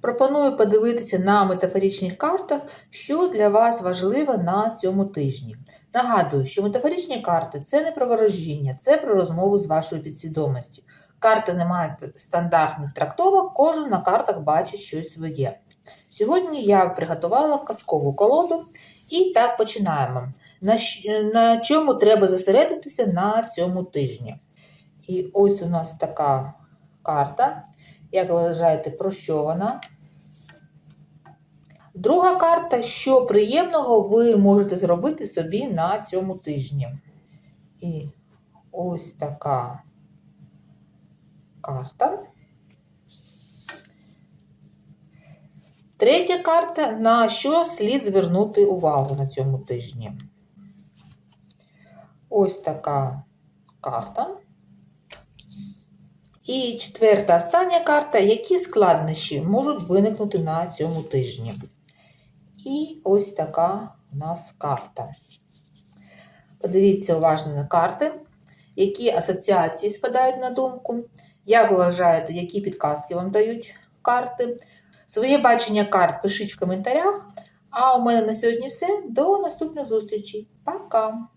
Пропоную подивитися на метафоричних картах, що для вас важливо на цьому тижні. Нагадую, що метафоричні карти це не про ворожіння, це про розмову з вашою підсвідомістю. Карти не мають стандартних трактовок, кожен на картах бачить щось своє. Сьогодні я приготувала казкову колоду і так починаємо. На, на чому треба зосередитися на цьому тижні? І ось у нас така карта. Як ви вважаєте, про що вона? Друга карта, що приємного ви можете зробити собі на цьому тижні. І ось така карта. Третя карта, на що слід звернути увагу на цьому тижні. Ось така карта. І четверта остання карта, які складнощі можуть виникнути на цьому тижні. І ось така у нас карта. Подивіться уважно на карти, які асоціації спадають на думку. Як ви вважаєте, які підказки вам дають карти? Своє бачення карт пишіть в коментарях. А у мене на сьогодні все. До наступних зустрічей. Пока!